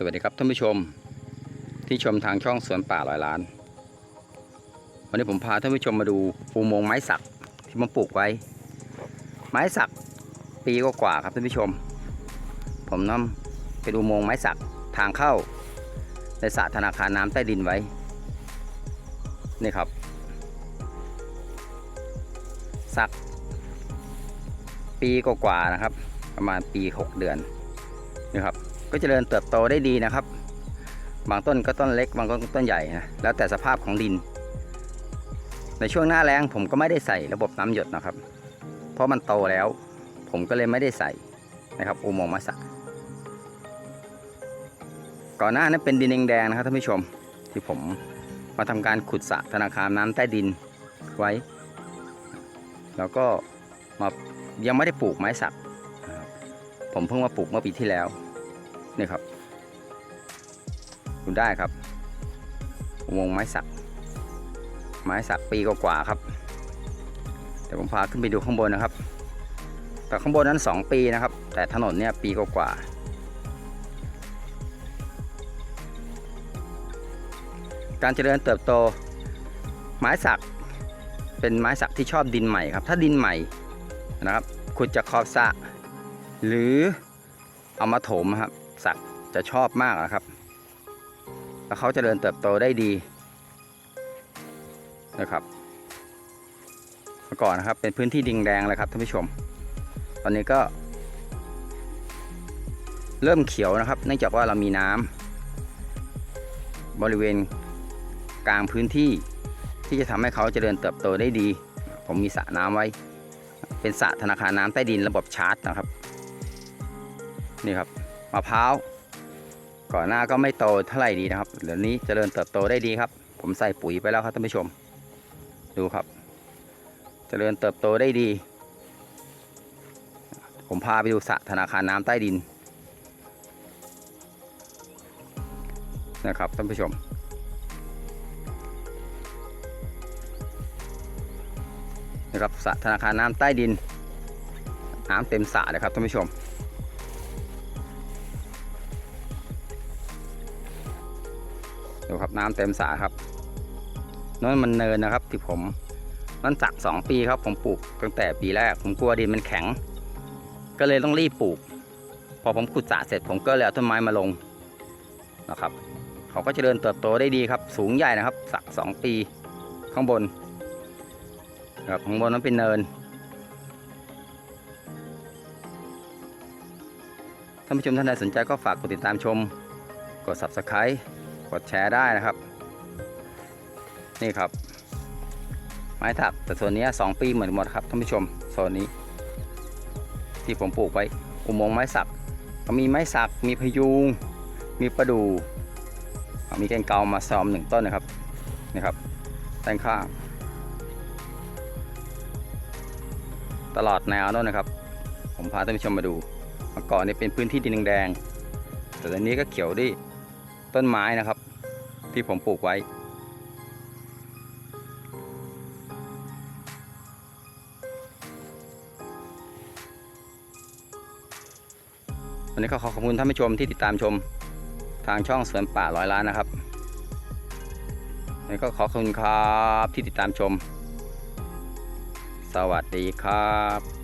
สวัสดีครับท่านผู้ชมที่ชมทางช่องสวนป่าร้อยล้าน วันนี้ผมพาท่านผู้ชมมาดูอุโมงไม้สักที่ผมปลูกไว้ ไม้สักปีก็กว่าครับท่านผู้ชม ผมนำเป็นอุโมงค์ไม้สักทางเข้าในสระธนาคารน้ำใต้ดินไว้นี่ครับ สัก ปีกว่าๆนะครับ ประมาณปี 6 เดือนนะครับ ก็จเจริญเติบโตได้ดีนะครับ บางต้นก็ต้นเล็ก บางต้นต้นใหญ่นะแล้วแต่สภาพของดิน ในช่วงหน้าแล้งผมก็ไม่ได้ใส่ระบบน้ำหยดนะครับ เพราะมันโตแล้ว ผมก็เลยไม่ได้ใส่นะครับอุโมงค์มาสักก่อนหน้านั้นเป็นดินแดงๆนะครับท่านผู้ชมที่ผมมาทำการขุดสระธนาคารน้ำใต้ดินไว้ แล้วก็มายังไม่ได้ปลูกไม้สักผมเพิ่งมาปลูกเมื่อปีที่แล้ว นี่ครับดูได้ครับอุโมงค์ไม้สัก ไม้สักปีกว่าครับ เดี๋ยวผมพาขึ้นไปดูข้างบนนะครับ แต่ข้างบนนั้น 2 ปีนะครับ แต่ถนนเนี่ยปีกว่าการเจริญเติบโต ไม้สักเป็นไม้สักที่ชอบดินใหม่ครับ ถ้าดินใหม่นะครับขุดจากขอบสระหรือเอามาถมครับ สักจะชอบมากนะครับ แล้วเขาจเจริญเติบโตได้ดีนะครับเมื่อก่อนนะครับเป็นพื้นที่ดินแดงเลยครับท่านผู้ชม ตอนนี้ก็ เริ่มเขียวนะครับ เนื่องจากว่าเรามีน้ำบริเวณกลางพื้นที่ที่จะทำให้เขาเจริญเติบโตได้ดี ผมมีสระน้ำไว้ เป็นสระธนาคารน้ำใต้ดินระบบชาร์จนะครับ นี่ครับ มะพร้าวก่อนหน้าก็ไม่โตเท่าไหร่ดีนะครับเดี๋ยวนี้เจริญเติบโตได้ดีครับ ผมใส่ปุ๋ยไปแล้วครับท่านผู้ชม ดูครับเจริญเติบโตได้ดี ผมพาไปดูสระธนาคารน้ำใต้ดินนะครับท่านผู้ชม นะครับสระธนาคารน้ำใต้ดินน้ำเต็มสระเลยครับท่านผู้ชม ดูครับน้ำเต็มสระครับนั่นมันเนินนะครับ ที่ผมนั่นสักสองปีครับผมปลูกตั้งแต่ปีแรก ผมกลัวดินมันแข็ง ก็เลยต้องรีบปลูก พอผมขุดสระเสร็จผมก็เลยเอาต้นไม้มาลงนะครับ เขาก็เจริญเติบโตได้ดีครับ สูงใหญ่นะครับ สักสองปีข้างบนครับข้างบนนั้นเป็นเนินท่านผู้ชมท่านใดสนใจก็ฝากกดติดตามชม กด subscribe กดแชร์ได้นะครับ นี่ครับ ไม้ถักแต่ส่วนนี้2ปีเหมือนหมดครับท่านผู้ชมโซนนี้ ที่ผมปลูกไว้อุโมงค์ไม้สักก็มีไม้สักมีพยุง มีประดู่มีแกงเกามาซ้อมหนึ่งต้นนะครับนี่ครับด้านข้าง ตลอดแนวโน้นนะครับ ผมพาท่านผู้ชมมาดูเมื่อก่อนนี่เป็นพื้นที่ดินแดงแต่ตอนนี้ก็เขียวด้ ต้นไม้นะครับ ที่ผมปลูกไว้ วันนี้ก็ขอขอบคุณท่านผู้ชมที่ติดตามชมทางช่องสวนป่าร้อยล้านนะครับวันนี้ก็ขอขอบคุณครับที่ติดตามชม สวัสดีครับ